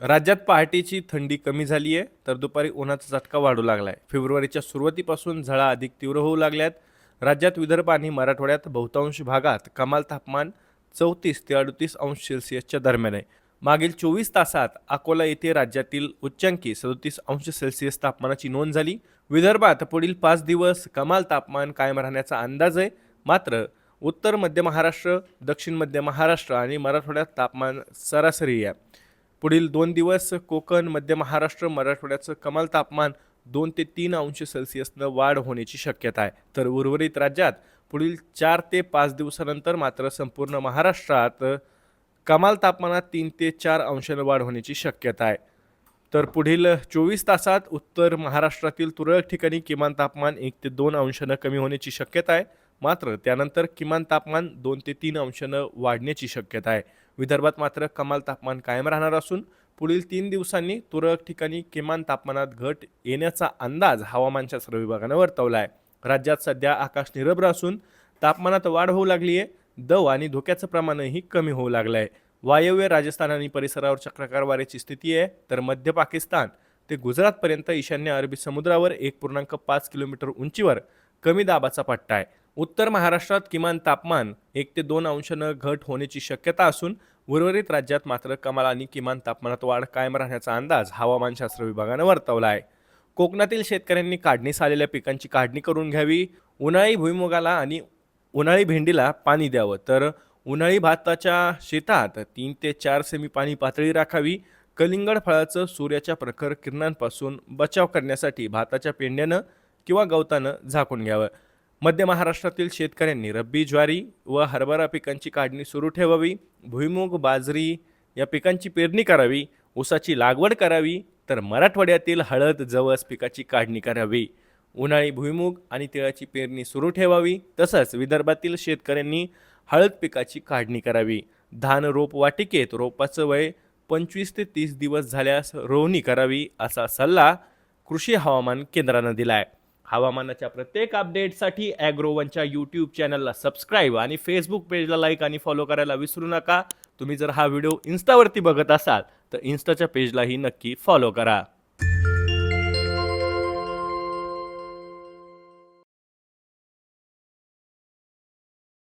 राज्यात पहाटेची थंडी कमी झाली आहे तर दुपारी उन्हाचा झटका वाढू लागला आहे फेब्रुवारीच्या सुरुवातीपासून झळा अधिक तीव्र होऊ लागल्यात. राज्यात विदर्भ आणि मराठवाड्यात बहुतांश भागात कमाल तापमान चौतीस ते अडतीस अंश सेल्सिअसच्या दरम्यान आहे. मागील चोवीस तासात अकोला येथे राज्यातील उच्चांकी सदोतीस अंश सेल्सिअस तापमानाची नोंद झाली. विदर्भात पुढील पाच दिवस कमाल तापमान कायम राहण्याचा अंदाज आहे. मात्र उत्तर मध्य महाराष्ट्र दक्षिण मध्य महाराष्ट्र आणि मराठवाड्यात तापमान सरासरी आहे. पुढील दोन दिवस कोकण मध्य महाराष्ट्र मराठवाड्याचं कमाल तापमान दोन ते तीन अंश सेल्सिअसनं वाढ होण्याची शक्यता आहे. तर उर्वरित राज्यात पुढील चार ते पाच दिवसानंतर मात्र संपूर्ण महाराष्ट्रात कमाल तापमानात तीन ते चार अंशानं वाढ होण्याची शक्यता आहे. तर पुढील चोवीस तासात उत्तर महाराष्ट्रातील तुरळक ठिकाणी किमान तापमान एक ते दोन अंशानं कमी होण्याची शक्यता आहे. मात्र त्यानंतर किमान तापमान दोन ते तीन अंशानं वाढण्याची शक्यता आहे. विदर्भात मात्र कमाल तापमान कायम राहणार असून पुढील तीन दिवसांनी तुरळक ठिकाणी किमान तापमानात घट येण्याचा अंदाज हवामानशास्त्र विभागानं वर्तवला आहे राज्यात सध्या आकाश निरभ्र असून तापमानात वाढ होऊ लागली आहे दव आणि धोक्याचं प्रमाणही कमी होऊ लागलं आहे वायव्य राजस्थान आणि परिसरावर चक्राकार वाऱ्याची स्थिती आहे तर मध्य पाकिस्तान ते गुजरातपर्यंत ईशान्य अरबी समुद्रावर एक पूर्णांक पाच किलोमीटर उंचीवर कमी दाबाचा पट्टा आहे. उत्तर महाराष्ट्रात किमान तापमान एक ते दोन अंशानं घट होण्याची शक्यता असून उर्वरित राज्यात मात्र कमाल आणि किमान तापमानात वाढ कायम राहण्याचा अंदाज हवामानशास्त्र विभागानं वर्तवला आहे. कोकणातील शेतकऱ्यांनी काढणीस आलेल्या पिकांची काढणी करून घ्यावी उन्हाळी भुईमुगाला आणि उन्हाळी भेंडीला पाणी द्यावं. तर उन्हाळी भाताच्या शेतात तीन ते चार सेमी पाणी पातळी राखावी. कलिंगड फळाचं सूर्याच्या प्रखर किरणांपासून बचाव करण्यासाठी भाताच्या पेंड्यानं किंवा गवतानं झाकून घ्यावं. मध्य महाराष्ट्रातील शेतकऱ्यांनी रब्बी ज्वारी व हरभरा पिकांची काढणी सुरू ठेवावी भुईमूग बाजरी या पिकांची पेरणी करावी ऊसाची लागवड करावी तर मराठवाड्यातील हळद जवस पिकाची काढणी करावी. उन्हाळी भुईमूग आणि तिळाची पेरणी सुरू ठेवावी तसंच विदर्भातील शेतकऱ्यांनी हळद पिकाची काढणी करावी. धान रोप वाटिकेत रोपाचं वय पंचवीस ते तीस दिवस झाल्यास रोवणी करावी असा सल्ला कृषी हवामान केंद्रानं दिला आहे हवामानाच्या प्रत्येक अपडेटसाठी ॲग्रोवनच्या यूट्यूब चॅनलला सबस्क्राईब आणि फेसबुक पेजला लाईक आणि फॉलो करायला विसरू नका. तुम्ही जर हा व्हिडिओ इन्स्टावरती बघत असाल तर इन्स्टाच्या पेजलाही नक्की फॉलो करा.